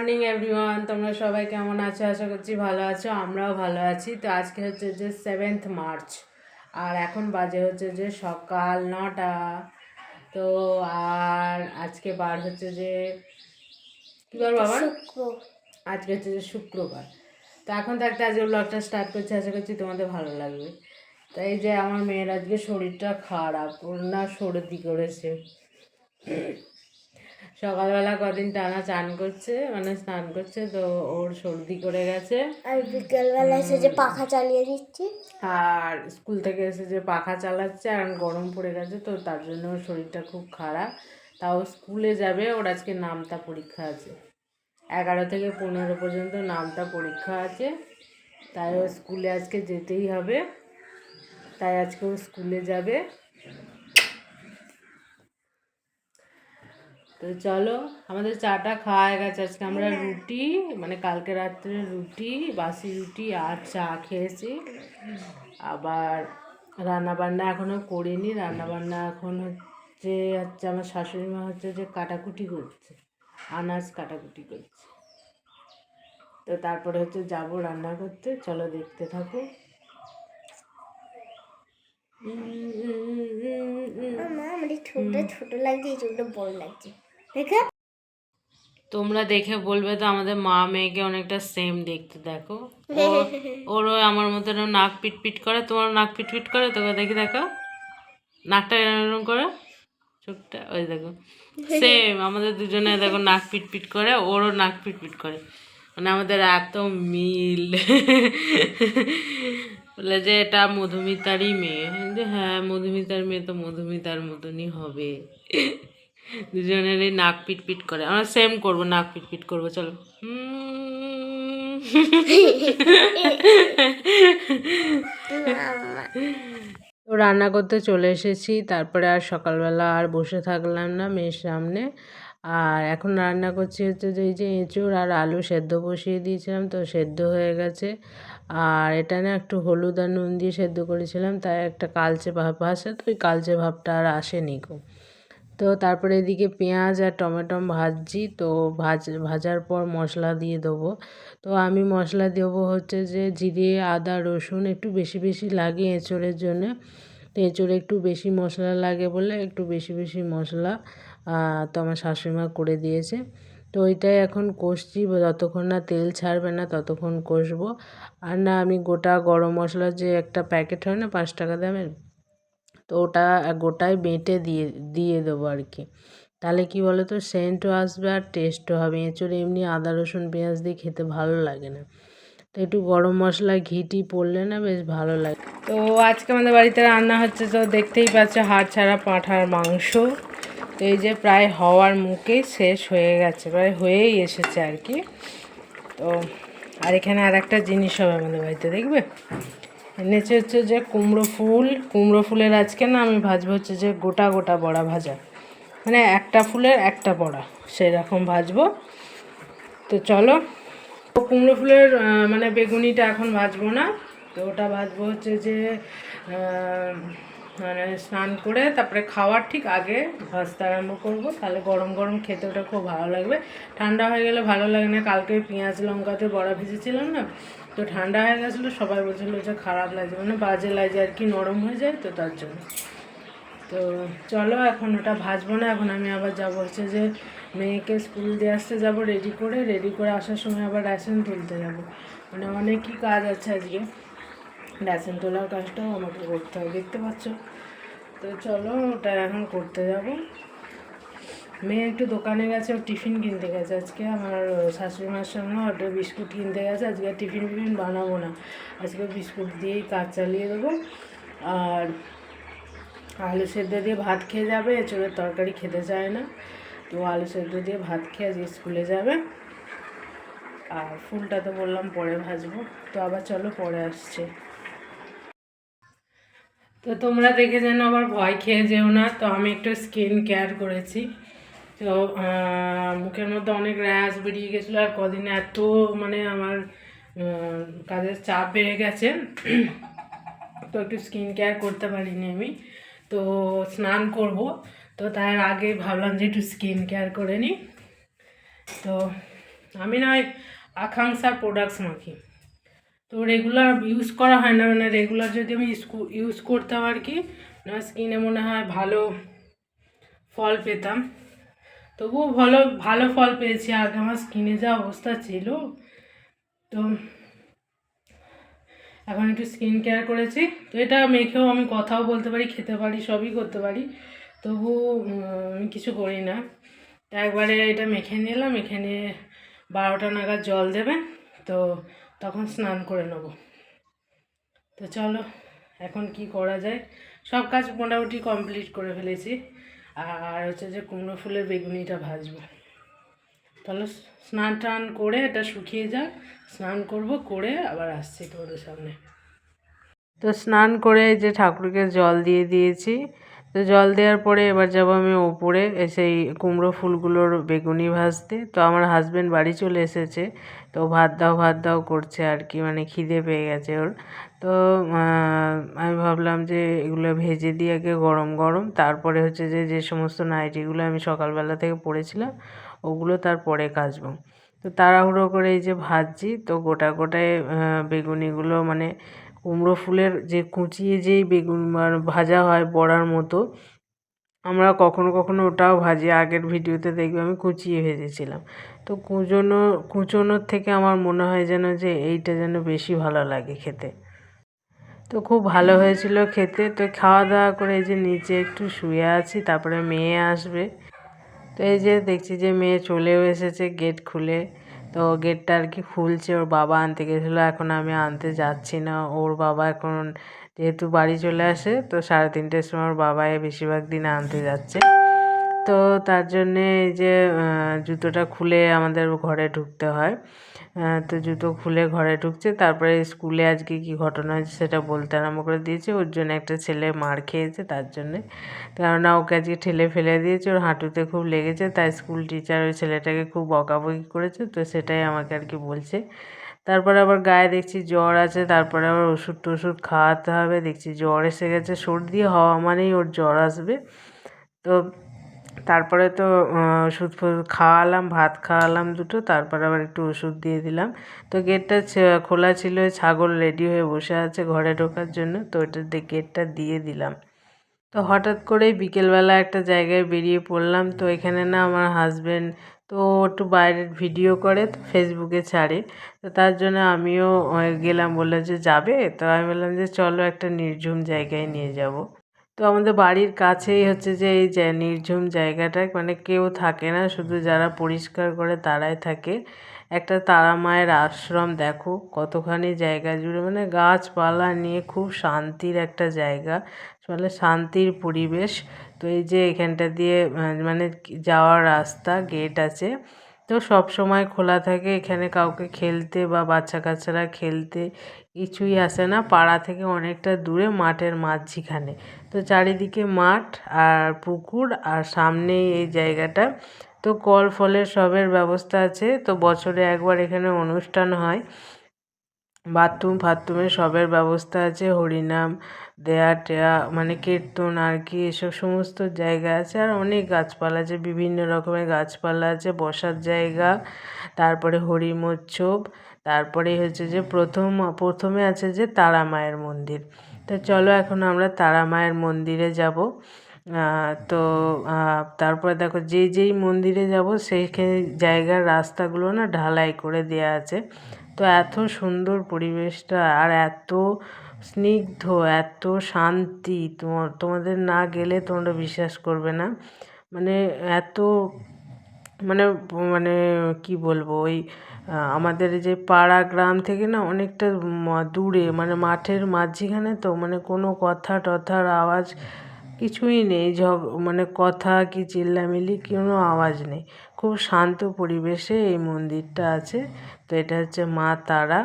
Morning everyone তোমরা সবাই কেমন আছো? আশা করছি ভালো আছো। আমরাও ভালো আছি। তো আজকে হচ্ছে যে সেভেন্থ মার্চ আর এখন বাজে হচ্ছে যে সকাল নটা। তো আর আজকে বার হচ্ছে যে কী বার বাবা? আজকে হচ্ছে যে শুক্রবার। তো এখন থাকতে আজকে ব্লগটা স্টার্ট করছি। আশা করছি তোমাদের ভালো লাগবে। তাই যে আমার মেয়ের আজকে শরীরটা খারাপ। ওর না সর্দি করেছে। সকালবেলা কদিন টানা চান করছে মানে স্নান করছে তো ওর সর্দি করে গেছে। আর বিকেলবেলা এসে যে পাখা চালিয়ে দিচ্ছি। আর স্কুল থেকে এসে যে পাখা চালাচ্ছে আর গরম পড়ে গেছে তো তার জন্য ওর শরীরটা খুব খারাপ। তাও স্কুলে যাবে ওর আজকে নামতা পরীক্ষা আছে। এগারো থেকে পনেরো পর্যন্ত নামতা পরীক্ষা আছে। তাই ও স্কুলে আজকে যেতেই হবে। তাই আজকে ও স্কুলে যাবে। তো চলো, আমাদের চাটা খাওয়া গেছে। আজকে আমরা রুটি মানে কালকে রাত্রে রুটি, বাসি রুটি আর চা খেয়েছি। আবার রান্নাবান্না এখনও করিনি। রান্নাবান্না এখন হচ্ছে হচ্ছে আমার শাশুড়ি মা হচ্ছে যে কাটাকুটি করছে, আনাজ কাটাকুটি করছে। তো তারপরে হচ্ছে যাব রান্না করতে। চলো দেখতে থাকো। ঠোঁটটা ছোট লাগছে চোখটা বড় লাগছে। দেখে? তোমরা দেখে বলবে তো আমাদের মা মেয়েকে অনেকটা সেম দেখতে, দেখো। ওরও আমার মতন নাক পিট পিট করে তোমার নাক পিট পিট করে? তোকে দেখি, দেখো। নাকটা এরকম করে? চোখটা, ওই দেখো। সেম আমাদের দুজনে দেখো নাক পিট পিট করে, ওরও নাক পিট পিট করে। মানে আমাদের এত মিল। বলে যে এটা মধুমিতারই মেয়ে। যে হ্যাঁ মধুমিতার মেয়ে তো মধুমিতার মতনই হবে। দুজনেরই নাক পিট পিট করে। আমরা সেম করব, নাক পিট পিট করব, চলো। তো রান্না করতে চলে এসেছি, তারপরে আর সকালবেলা আর বসে থাকলাম না মেয়ের সামনে। আর এখন রান্না করছি হচ্ছে যে এই যে এঁচুড় আর আলু সেদ্ধ বসিয়ে দিয়েছিলাম, তো সেদ্ধ হয়ে গেছে। আর এটা না একটু হলুদ আর নুন দিয়ে সেদ্ধ করেছিলাম, তাই একটা কালচে ভাব আসে তো ওই কালচে ভাবটা আর আসেনি গো। তো তারপরে এদিকে পেঁয়াজ আর টমেটো ভাজছি। তো ভাজ, ভাজার পর মশলা দিয়ে দেবো। তো আমি মশলা দেবো হচ্ছে যে জিরে, আদা, রসুন একটু বেশি বেশি লাগে এঁচড়ের জন্য। তো এঁচড়ে একটু বেশি মশলা লাগে বলে একটু বেশি বেশি মশলা তো আমার শাশুড়িমা করে দিয়েছে। তো ওইটাই এখন কষছি, যতক্ষণ না তেল ছাড়বে না ততক্ষণ কষবো। আর না, আমি গোটা গরম মশলা যে একটা প্যাকেট হয় না পাঁচ টাকা দামের তো ওটা গোটায় বেটে দিয়ে দিয়ে দেবো আর কি। তাহলে কি বলো তো সেন্টও আসবে আর টেস্টও হবে। এঁচড়ে এমনি আদা, রসুন, পেঁয়াজ দিয়ে খেতে ভালো লাগে না। তো একটু গরম মশলা ঘিটি পড়লে না বেশ ভালো লাগে। তো আজকে আমাদের বাড়িতে রান্না হচ্ছে, তো দেখতেই পাচ্ছ হাড় ছাড়া পাঁঠার মাংস। তো এই যে প্রায় হওয়ার মুখে শেষ হয়ে গেছে, প্রায় হয়েই এসেছে আর কি। তো আর এখানে আর একটা জিনিস হবে আমাদের বাড়িতে, দেখবে? এনেছে হচ্ছে যে কুমড়ো ফুল। কুমড়ো ফুলের আজকে না আমি ভাজবো হচ্ছে যে গোটা গোটা বড়া ভাজা। মানে একটা ফুলের একটা বড়া, সেরকম ভাজবো। তো চলো, কুমড়ো ফুলের মানে বেগুনিটা এখন ভাজবো না। তো ওটা ভাজবো হচ্ছে যে মানে স্নান করে, তারপরে খাওয়ার ঠিক আগে ভাজতে আরম্ভ করব। তাহলে গরম গরম খেতে ওটা খুব ভালো লাগবে। ঠান্ডা হয়ে গেলে ভালো লাগে না। কালকে পেঁয়াজ লঙ্কাতে বড়া ভেজেছিলাম না তো ঠান্ডা হয়ে গেছিল, সবাই বলছিলো যে খারাপ লাগছে মানে বাজে লাগছে আর কি, নরম হয়ে যায় তো তার জন্য। তো চলো এখন ওটা ভাজবো না, এখন আমি আবার যাব হচ্ছে যে মেয়েকে স্কুল দিয়ে আসতে যাব রেডি করে রেডি করে আসার সময় আবার রেশন তুলতে যাব। মানে অনেকই কাজ আছে আজকে। রেশন তোলার কাজটাও আমাকে করতে হবে, দেখতে পাচ্ছ? তো চলো ওটা এখন করতে যাব। মেয়ে একটু দোকানে গেছে, ও টিফিন কিনতে গেছে। আজকে আমার শাশুড়ি মার সঙ্গে ওটা বিস্কুট কিনতে গেছে, আজকে টিফিন ফিফিন বানাবো না। আজকে বিস্কুট দিয়েই কাজ চালিয়ে দেবো। আর আলু সেদ্ধ দিয়ে ভাত খেয়ে যাবে, এঁচড়ের তরকারি খেতে চায় না। তো আলু সেদ্ধ দিয়ে ভাত খেয়ে আজকে স্কুলে যাবে। আর ফুলটা তো বললাম পরে ভাজবো। তো আবার চলো পরে আসছে। তো তোমরা দেখে যেন আবার ভয় খেয়ে যেও না। তো আমি একটু স্কিন কেয়ার করেছি। তো মুখের মধ্যে অনেক র্যাশ বেরিয়ে গেছিল আর কদিনে এত মানে আমার কাজের চাপ বেড়ে গেছে। তো একটু স্কিন কেয়ার করতে পারিনি আমি। তো স্নান করব। তো তার আগে ভাবলাম যে একটু স্কিন কেয়ার করে নিই। তো আমি না ওই আকাঙ্ক্ষার প্রোডাক্টস মাখি। তো রেগুলার ইউজ করা হয় না মানে রেগুলার যদি আমি ইউজ করতাম আর কি, না স্কিনে মনে হয় ভালো ফল পেতাম। তবুও ভালো ভালো ফল পেয়েছি। আগে আমার স্কিনে যা অবস্থা ছিল, তো এখন একটু স্কিন কেয়ার করেছি। তো এটা মেখেও আমি কথাও বলতে পারি, খেতে পারি, সবই করতে পারি। তবু আমি কিছু করি না। তো একবারে এটা মেখে নিলাম, মেখে নিয়ে বারোটা নাগাদ জল দেবেন তো তখন স্নান করে নেব। তো চলো, এখন কি করা যায়? সব কাজ মোটামুটি কমপ্লিট করে ফেলেছি। আর হচ্ছে যে কুমড়ো ফুলের বেগুনিটা ভাজবো। তাহলে স্নান টান করে এটা শুকিয়ে যাক, স্নান করব, করে আবার আসছি তোমাদের সামনে। তো স্নান করে যে ঠাকুরকে জল দিয়ে দিয়েছি। তো জল দেওয়ার পরে এবার যাব আমি ওপরে সেই কুমড়ো ফুলগুলোর বেগুনি ভাজতে। তো আমার হাজবেন্ড বাড়ি চলে এসেছে, তো ভাত দাও ভাত দাও করছে আর কি মানে খিদে পেয়ে গেছে ওর। তো আমি ভাবলাম যে এগুলো ভেজে দিয়ে আগে গরম গরম, তারপরে হচ্ছে যে যে সমস্ত নাইটিগুলো আমি সকালবেলা থেকে পরেছিলাম ওগুলো তারপরে কাচবো। তো তাড়াহুড়ো করে এই যে ভাজছি, তো গোটা গোটায় বেগুনিগুলো মানে কুমড়ো ফুলের যে কুচিয়ে যেই বেগুন মানে ভাজা হয় বড়ার মতো, আমরা কখনো কখনো ওটাও ভাজি। আগের ভিডিওতে দেখবে আমি কুচিয়ে ভেজেছিলাম। তো কুচোনো, কুচোনোর থেকে আমার মনে হয় যেন যে এইটা যেন বেশি ভালো লাগে খেতে। তো খুব ভালো হয়েছিল খেতে। তো খাওয়া দাওয়া করে এই যে নিচে একটু শুয়ে আছি, তারপরে মেয়ে আসবে। তো এই যে দেখছি যে মেয়ে চলেও এসেছে গেট খুলে। তো গেটটা আর কি খুলছে, ওর বাবা আনতে গেছিল, এখন আমি আনতে যাচ্ছি না। ওর বাবা এখন যেহেতু বাড়ি চলে আসে, তো সাড়ে তিনটের সময় ওর বাবাই বেশিরভাগ দিন আনতে যাচ্ছে। তো তার জন্যে এই যে জুতোটা খুলে আমাদের ঘরে ঢুকতে হয়। তো জুতো খুলে ঘরে ঢুকছে। তারপরে স্কুলে আজকে কি ঘটনা হয়েছে সেটা বলতে আরম্ভ করে দিয়েছে। ওর জন্য একটা ছেলে মার খেয়েছে তার জন্যে। কেননা ওকে আজকে ঠেলে ফেলে দিয়েছে, ওর হাঁটুতে খুব লেগেছে, তাই স্কুল টিচার ওই ছেলেটাকে খুব বকাবকি করেছে, তো সেটাই আমাকে আর কি বলছে। তারপরে আবার গায়ে দেখছি জ্বর আছে, তারপরে আবার ওষুধ টষুধ খাওয়াতে হবে, দেখছি জ্বর এসে গেছে, সর্দি, হওয়া মানেই ওর জ্বর আসবে। তো তারপরে তো ওষুধ খাওয়ালাম, ভাত খাওয়ালাম দুটো, তারপরে আবার একটু ওষুধ দিয়ে দিলাম। তো গেটটা খোলা ছিল, ছাগল রেডি হয়ে বসে আছে ঘরে ঢোকার জন্য, তো ওটা গেটটা দিয়ে দিলাম। তো হঠাৎ করেই বিকেলবেলা একটা জায়গায় বেরিয়ে পড়লাম, তো এখানে না আমার হাজব্যান্ড তো একটু বাইরের ভিডিও করে, তো ফেসবুকে ছাড়ে। তো তার জন্য আমিও গেলাম বললাম যে যাবে? তো আমি বললাম যে চলো একটা নির্ঝুম জায়গায় নিয়ে যাব। তো আমাদের বাড়ির কাছেই হচ্ছে যে এই যে নির্ঝুম জায়গাটা মানে কেউ থাকে না, শুধু যারা পরিষ্কার করে তারাই থাকে। একটা তারা মায়ের আশ্রম দেখো, কতখানি জায়গা জুড়ে মানে গাছপালা নিয়ে খুব শান্তির একটা জায়গা মানে শান্তির পরিবেশ। তো এই যে এখানটা দিয়ে মানে যাওয়ার রাস্তা গেট আছে। তো সব সময় খোলা থাকে, এখানে কাউকে খেলতে বা বাচ্চা কাচ্চারা খেলতে কিছুই আসে না। পাড়া থেকে অনেকটা দূরে মাঠের মাঝিখানে। তো চারিদিকে মাঠ আর পুকুর আর সামনেই এই জায়গাটা। তো কল ফলের সবের ব্যবস্থা আছে। তো বছরে একবার এখানে অনুষ্ঠান হয়। বাথরুম ফাথরুমের সবের ব্যবস্থা আছে। হরিনাম দেয়া টেয়া মানে কীর্তন আর কি, এসব সমস্ত জায়গা আছে। আর অনেক গাছপালা আছে, বিভিন্ন রকমের গাছপালা আছে, বসার জায়গা, তারপরে হরিমোচ্ছব তারপরে হচ্ছে যে প্রথম, প্রথমে আছে যে তারা মায়ের মন্দির। তো চলো এখন আমরা তারা মায়ের মন্দিরে যাব। তো তারপরে দেখো যেই যেই মন্দিরে যাব সেইখানে জায়গার রাস্তাগুলো না ঢালাই করে দেওয়া আছে। তো এত সুন্দর পরিবেশটা, আর এত স্নিগ্ধ, এত শান্তি। তোমাদের না গেলে তোমরা বিশ্বাস করবে না। মানে এত মানে মানে কি বলব, ওই আমাদের যে পাড়া গ্রাম থেকে না অনেকটা দূরে মানে মাঠের মাঝখানে তো মানে কোনো কথা টথার আওয়াজ কিছুই নেই, ঝগ মানে কথা কি চিল্লামিল্লি কোনো আওয়াজ নেই। খুব শান্ত পরিবেশে এই মন্দিরটা আছে। তো এটা হচ্ছে মা তারা।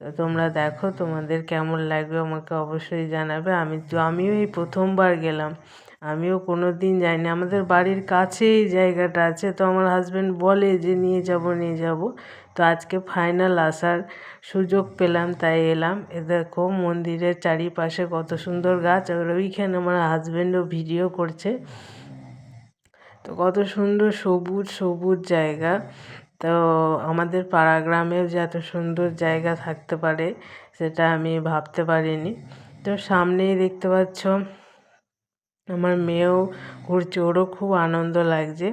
তো তোমরা দেখো তোমাদের কেমন লাগবে, আমাকে অবশ্যই জানাবে। আমি তো, আমিও এই প্রথমবার গেলাম। আমিও কোনো দিন যাইনি। আমাদের বাড়ির কাছে এই জায়গাটা আছে। তো আমার হাজবেন্ড বলে যে, নিয়ে যাব নিয়ে যাব। তো আজকে ফাইনাল আসার সুযোগ পেলাম, তাই এলাম। এ দেখো, মন্দিরের চারিপাশে কত সুন্দর গাছ, আর ওইখানে আমার হাজবেন্ডও ভিডিও করছে। তো কত সুন্দর সবুজ সবুজ জায়গা। তো আমাদের পাড়া গ্রামেও যে এত সুন্দর জায়গা থাকতে পারে, সেটা আমি ভাবতে পারিনি। তো সামনেই দেখতে পাচ্ছ, আমার মেয়েও ঘুরছে ওরও খুব আনন্দ লাগছে।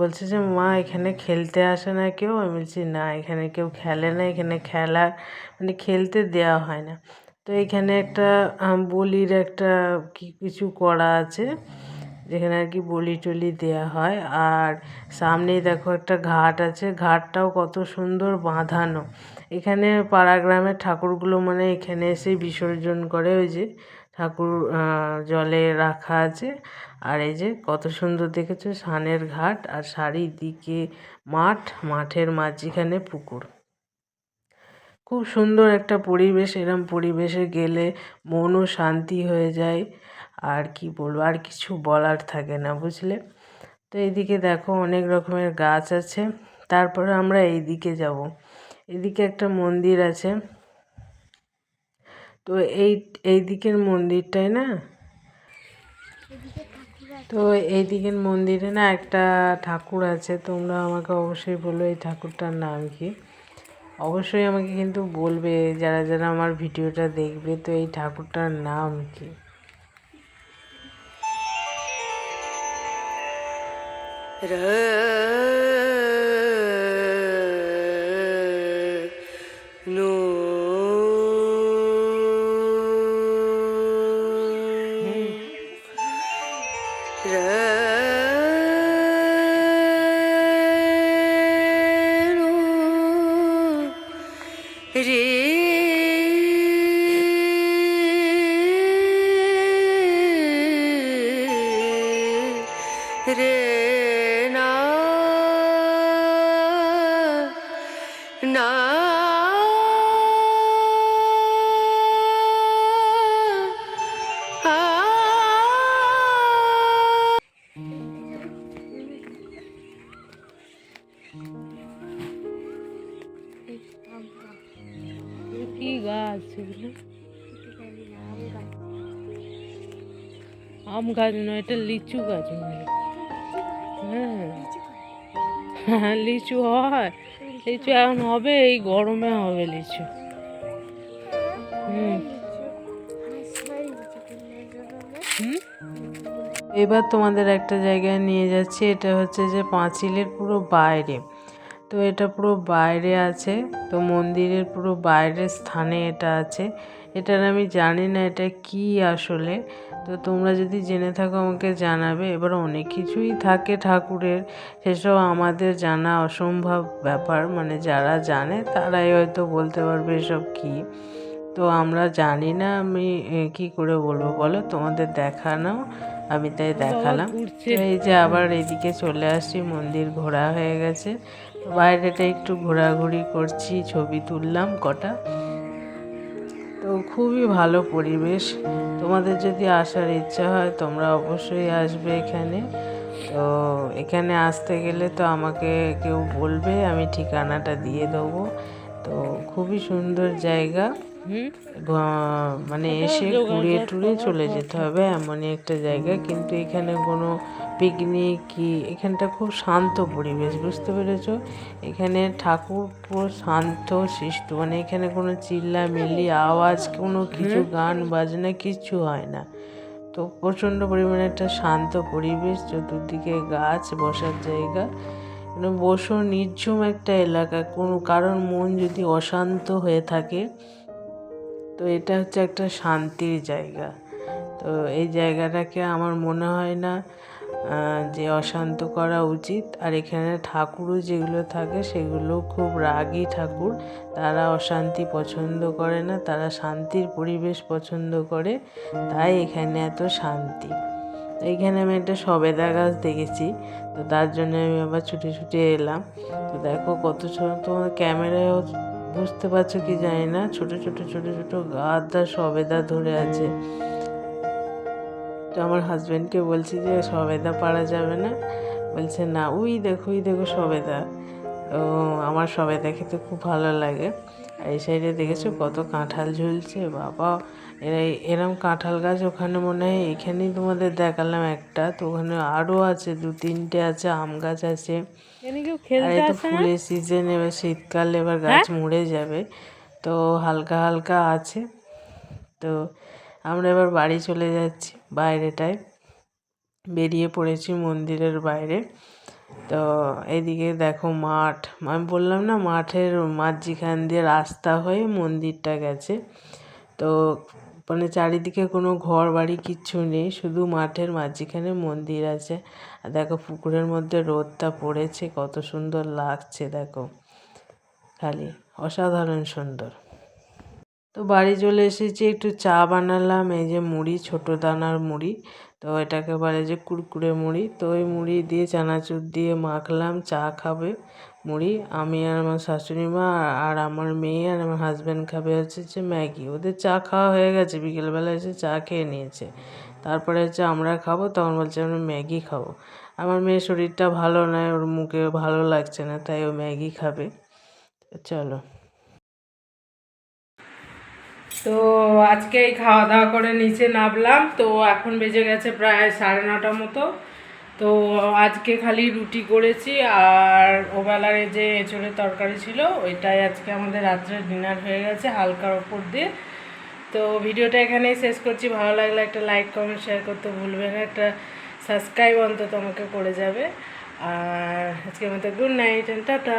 বলছে যে, মা, এখানে খেলতে আসে না কেউ? আমি বলছি, না, এখানে কেউ খেলে না, এখানে খেলা মানে খেলতে দেওয়া হয় না। তো এখানে একটা বলির একটা কিছু করা আছে। যেখানে আর কি বলি টলি দেওয়া হয়। আর সামনেই দেখো একটা ঘাট আছে। ঘাটটাও কত সুন্দর বাঁধানো। এখানে পাড়া গ্রামের ঠাকুরগুলো মানে এখানে এসে বিসর্জন করে। ওই যে ঠাকুর জলে রাখা আছে। আর এই যে কত সুন্দর দেখেছ, সানের ঘাট আর চারিদিকে মাঠ, মাঠের মাঝখানে পুকুর। খুব সুন্দর একটা পরিবেশ। এরম পরিবেশে গেলে মনও শান্তি হয়ে যায়। আর কি বলব, আর কিছু বলার থাকে না, বুঝলে? তো এইদিকে দেখো অনেক রকমের গাছ আছে, তারপরে আমরা এইদিকে যাব। এদিকে একটা মন্দির আছে। তো এই এই দিকের মন্দিরটায় না, তো এই দিকের মন্দিরে না একটা ঠাকুর আছে, তোমরা আমাকে অবশ্যই বলো এই ঠাকুরটার নাম কি। অবশ্যই আমাকে কিন্তু বলবে, যারা যারা আমার ভিডিওটা দেখবে, তো এই ঠাকুরটার নাম কি। রে না আম গাছ নয়, এটা লিচু গাছ মনে। হয়। হ্যাঁ লিচু হয়। লিচু এখন হবে, এই গরমে হবে লিচু। হুম। এবার তোমাদের একটা জায়গায় নিয়ে যাচ্ছি, এটা হচ্ছে যে পাঁচিলের পুরো বাইরে। তো এটা পুরো বাইরে আছে। তো মন্দিরের পুরো বাইরের স্থানে এটা আছে। এটার আমি জানি না এটা কি আসলে। তো তোমরা যদি জেনে থাকো আমাকে জানাবে। এবার অনেক কিছুই থাকে ঠাকুরের। সেসব আমাদের জানা অসম্ভব ব্যাপার। মানে যারা জানে তারাই হয়তো বলতে পারবে এসব কী। তো আমরা জানি না আমি কি করে বলব বলো? তোমাদের দেখানো। আমি তাই দেখালাম। এই যে আবার এদিকে চলে আসছি। মন্দির ঘোরা হয়ে গেছে। বাইরেটা একটু ঘোরাঘুরি করছি, ছবি তুললাম কটা। তো খুবই ভালো পরিবেশ। তোমাদের যদি আসার ইচ্ছা হয়, তোমরা অবশ্যই আসবে এখানে। তো এখানে আসতে গেলে তো আমাকে কেউ বলবে, আমি ঠিকানাটা দিয়ে দেবো। তো খুবই সুন্দর জায়গা। মানে এসে ঘুরে টুরে চলে যেতে হবে এমনই একটা জায়গা। কিন্তু এখানে কোনো পিকনিক কি এখানটা খুব শান্ত পরিবেশ বুঝতে পেরেছ? এখানে ঠাকুর পুরো শান্ত শিষ্ট মানে এখানে কোনো চিল্লামিল্লি আওয়াজ কোনো কিছু গান বাজনা কিছু হয় না। তো প্রচণ্ড পরিমাণে একটা শান্ত পরিবেশ চতুর্দিকে গাছ বসার জায়গা। মানে বসো নির্ঝুম একটা এলাকা কোনো কারোর মন যদি অশান্ত হয়ে থাকে তো এটা হচ্ছে একটা শান্তির জায়গা। তো এই জায়গাটাকে আমার মনে হয় না যে অশান্ত করা উচিত। আর এখানে ঠাকুরও যেগুলো থাকে সেগুলো খুব রাগী ঠাকুর। তারা অশান্তি পছন্দ করে না, তারা শান্তির পরিবেশ পছন্দ করে, তাই এখানে এত শান্তি। এইখানে আমি একটা সবেদা গাছ দেখেছি, তো তার জন্য আমি আবার ছুটে ছুটে এলাম। তো দেখো কত তোমার ক্যামেরায়ও বুঝতে পারছ কি জানি না? ছোট ছোট ছোট ছোট গাদা সবেদা ধরে আছে। তো আমার হাজবেন্ডকে বলছি যে, সবেদা পারা যাবে না? বলছে, না ওই দেখো ওই দেখো সবেদা। ও, আমার সবেদা খেতে খুব ভালো লাগে। এই সাইডে দেখেছ কত কাঁঠাল ঝুলছে? বাবা! এরম কাঁঠাল গাছ ওখানে মনে হয় এখানেই তোমাদের দেখালাম একটা তো ওখানে আরও আছে দু তিনটে আছে আম গাছ আছে। আর এই তো ফুলের সিজন এবার শীতকালে এবার গাছ মরে যাবে তো হালকা হালকা আছে। তো আমরা এবার বাড়ি চলে যাচ্ছি বাইরেটায়। বেরিয়ে পড়েছি মন্দিরের বাইরে। তো এদিকে দেখো মাঠ আমি বললাম না মাঠের মাঝিখান দিয়ে রাস্তা হয়ে মন্দিরটা গেছে। তো মানে চারিদিকে কোনো ঘর বাড়ি কিচ্ছু নেই, শুধু মাঠের মাঝখানে মন্দির আছে। আর দেখো পুকুরের মধ্যে রোদটা পড়েছে, কত সুন্দর লাগছে দেখো। খালি অসাধারণ সুন্দর। তো বাড়ি চলে এসেছি, একটু চা বানালাম, এই যে মুড়ি, ছোটো দানার মুড়ি। তো এটাকে বলে যে কুরকুরে মুড়ি। তো ওই মুড়ি দিয়ে চানাচুর দিয়ে মাখলাম, চা খাবে মুড়ি। আমি আর আমার শাশুড়ি মা আর আমার মেয়ে আর আমার হাজব্যান্ড খাবে হচ্ছে যে ম্যাগি। ওদের চা খাওয়া হয়ে গেছে, বিকেলবেলা এসে চা খেয়ে নিয়েছে। তারপরে হচ্ছে আমরা খাব, তখন বলছে আমরা ম্যাগি খাব। আমার মেয়ের শরীরটা ভালো নয়, ওর মুখে ভালো লাগছে না, তাই ও ম্যাগি খাবে। চলো। তো আজকে এই খাওয়া দাওয়া করে নিচে নামলাম, তো এখন বেজে গেছে প্রায় সাড়ে নটা মতো। তো আজকে খালি রুটি করেছি আর ওবেলার যে এঁচড়ের তরকারি ছিল, ওইটাই আজকে আমাদের রাত্রের ডিনার হয়ে গেছে হালকার ওপর দিয়ে। তো ভিডিওটা এখানেই শেষ করছি, ভালো লাগলে একটা লাইক কমেন্ট শেয়ার করতে ভুলবেন না, একটা সাবস্ক্রাইব অন্তত আমাকে করে যাবে। আর আজকের মতো গুড নাইট টাটা